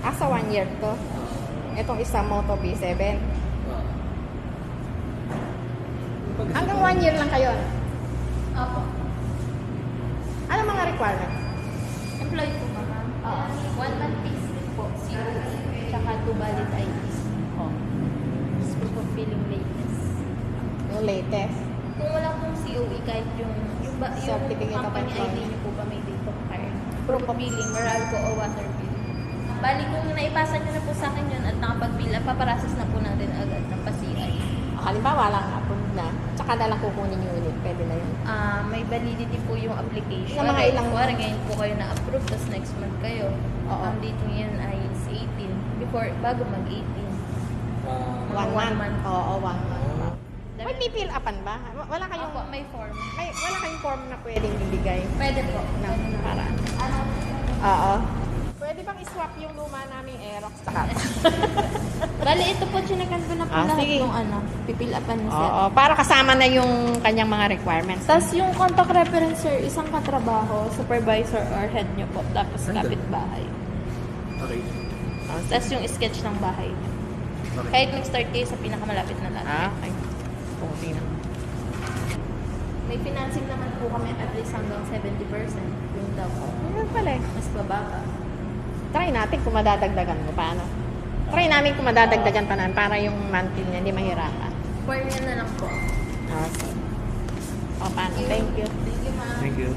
Ah, sa one year to. Itong isa Moto B7. Ah. Pag- Hanggang one year lang kayo. Opo. Ano mga requirement? Employee po ba? Oo. One month fixed po. COE. Tsaka two valid IDs. Tapos proof of billing latest. yung latest. Kung wala pong COE, kahit yung, yung, ba, yung company ID niyo po ba may date of hire? Proof of billing, Meralco o water bill. Bali, kung naipasa niyo na po sa akin yun at nakapag-bill, paparasas na po natin agad ng pa-CI. Ah, halimbawa lang approved na, tsaka na lang kukunin yung unit. Pwede na yun. Ah, may validity po yung application. Yung mga ilang- Kuwari, ngayon po kayo na-approve, tapos next month kayo. Oo. Ang date ngayon ay is 18. Before, bago mag-18. Ah, One, One month. month. Oo, one month. May pipil upan ba? Wala kayong, Opo, may form. may, wala kayong form na pwedeng ibigay Pwede po. na para. Ano? Oo. Pwede bang iswap yung luma naming Aerox tsaka? Bali, ito po, chinakan ko na po Ah, lahat sige. ng ano, pipilapan ni sir. Oo, para kasama na yung kanyang mga requirements. Tapos yung contact reference, sir, isang katrabaho, supervisor or head nyo po, tapos Ganda. kapitbahay. Okay. Tapos yung sketch ng bahay. Okay. Kahit mag-start kayo sa pinakamalapit na dati. Ah, okay. Okay na. May financing naman po kami at least hanggang 70% yung daw po. Ano pala eh. Mas bababa. Try natin kung madadagdagan ko. Paano? Try namin kung madadagdagan pa namin para yung monthly niya hindi mahirapan. Yan na lang po. Okay. O, paano? Thank you. Thank you, ma'am. Thank you.